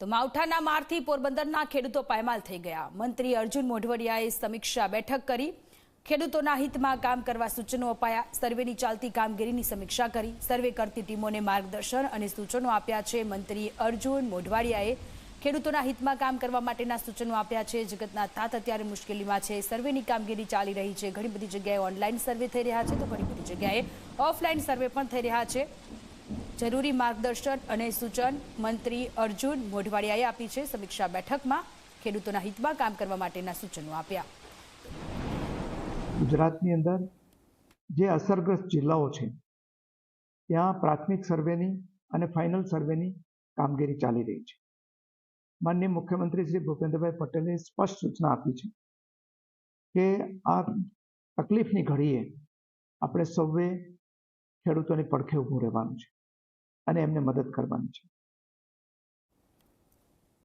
તો માવઠાના મારથી પોરબંદરના ખેડૂતો પાયમાલ થઈ ગયા. મંત્રી અર્જુન મોઢવડિયાએ સમીક્ષા બેઠક કરી. ખેડૂતોના હિતમાં કામ કરવા સૂચનો અપાયા. સર્વેની ચાલતી કામગીરીની સમીક્ષા કરી. સર્વે કરતી ટીમોને માર્ગદર્શન અને સૂચનો આપ્યા છે. મંત્રી અર્જુન મોઢવાડિયાએ ખેડૂતોના હિતમાં કામ કરવા માટેના સૂચનો આપ્યા છે. જગતના તાત અત્યારે મુશ્કેલીમાં છે. સર્વેની કામગીરી ચાલી રહી છે. ઘણી બધી જગ્યાએ ઓનલાઈન સર્વે થઈ રહ્યા છે. તો ઘણી બધી જગ્યાએ ઓફલાઈન સર્વે પણ થઈ રહ્યા છે. જરૂરી માર્ગદર્શન અને સૂચન મંત્રી અર્જુન મોઢવાડિયાએ આપી છે. સમીક્ષા બેઠકમાં ખેડૂતોના હિતમાં કામ કરવા માટેના સૂચનો આપ્યા. ગુજરાતની અંદર જે અસરગ્રસ્ત જિલ્લાઓ છે, ત્યાં પ્રાથમિક સર્વેની અને ફાઇનલ સર્વેની કામગીરી ચાલી રહી છે. માનનીય મુખ્યમંત્રી શ્રી ભૂપેન્દ્રભાઈ પટેલે સ્પષ્ટ સૂચના આપી છે કે આ તકલીફની ઘડીએ આપણે સૌએ ખેડૂતોની પડખે ઊભું રહેવાનું છે. અને એમને મદદ કરવાની છે.